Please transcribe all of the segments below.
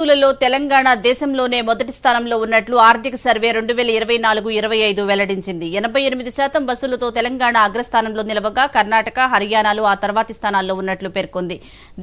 వస్తువులలో తెలంగాణ దేశంలోనే మొదటి స్థానంలో ఉన్నట్లు ఆర్థిక సర్వే రెండు వేల ఇరవై నాలుగు ఇరవై ఐదు వెల్లడించింది. ఎనభై ఎనిమిది శాతం బస్సులతో తెలంగాణ అగ్రస్థానంలో నిలవగా కర్ణాటక హర్యానాలు ఆ తర్వాతి స్థానాల్లో ఉన్నట్లు పేర్కొంది.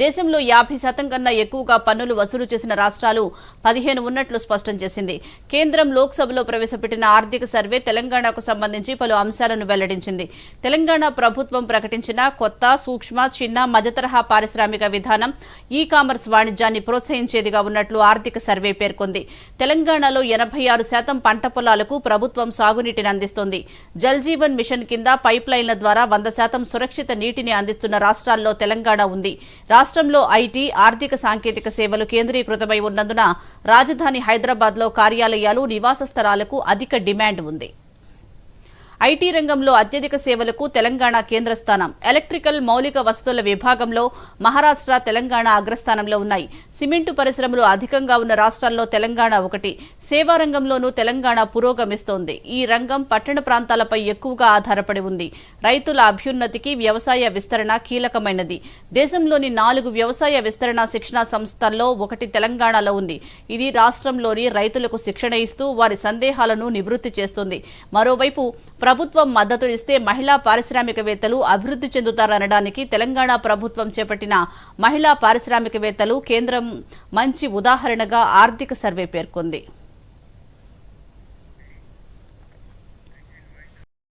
దేశంలో యాభై శాతం కన్నా ఎక్కువగా పన్నులు వసూలు చేసిన రాష్ట్రాలు పదిహేను ఉన్నట్లు స్పష్టం చేసింది. కేంద్రం లోక్సభలో ప్రవేశపెట్టిన ఆర్థిక సర్వే తెలంగాణకు సంబంధించి పలు అంశాలను వెల్లడించింది. తెలంగాణ ప్రభుత్వం ప్రకటించిన కొత్త సూక్ష్మ చిన్న మధ్యతరహా పారిశ్రామిక విధానం ఈ కామర్స్ వాణిజ్యాన్ని ప్రోత్సహించేదిగా ఉన్నట్లు ఆర్థిక సర్వే పేర్కొంది. తెలంగాణలో ఎనభై ఆరు శాతం పంట పొలాలకు ప్రభుత్వం సాగునీటిని అందిస్తోంది. జల్ జీవన్ మిషన్ కింద పైప్ లైన్ల ద్వారా వంద శాతం సురక్షిత నీటిని అందిస్తున్న రాష్ట్రాల్లో తెలంగాణ ఉంది. రాష్ట్రంలో ఐటీ ఆర్థిక సాంకేతిక సేవలు కేంద్రీకృతమై ఉన్నందున రాజధాని హైదరాబాద్లో కార్యాలయాలు నివాస స్థలాలకు అధిక డిమాండ్ ఉంది. ఐటీ రంగంలో అత్యధిక సేవలకు తెలంగాణ కేంద్ర స్థానం. ఎలక్ట్రికల్ మౌలిక వసతుల విభాగంలో మహారాష్ట్ర తెలంగాణ అగ్రస్థానంలో ఉన్నాయి. సిమెంటు పరిశ్రమలు అధికంగా ఉన్న రాష్ట్రాల్లో తెలంగాణ ఒకటి. సేవా రంగంలోనూ తెలంగాణ పురోగమిస్తోంది. ఈ రంగం పట్టణ ప్రాంతాలపై ఎక్కువగా ఆధారపడి ఉంది. రైతుల అభ్యున్నతికి వ్యవసాయ విస్తరణ కీలకమైనది. దేశంలోని నాలుగు వ్యవసాయ విస్తరణ శిక్షణా సంస్థల్లో ఒకటి తెలంగాణలో ఉంది. ఇది రాష్ట్రంలోని రైతులకు శిక్షణ ఇస్తూ వారి సందేహాలను నివృత్తి చేస్తుంది. మరోవైపు ప్రభుత్వం మద్దతు ఇస్తే మహిళా పారిశ్రామికవేత్తలు అభివృద్ధి చెందుతారనడానికి తెలంగాణ ప్రభుత్వం చేపట్టిన మహిళా పారిశ్రామికవేత్తలు కేంద్రం మంచి ఉదాహరణగా ఆర్థిక సర్వే పేర్కొంది.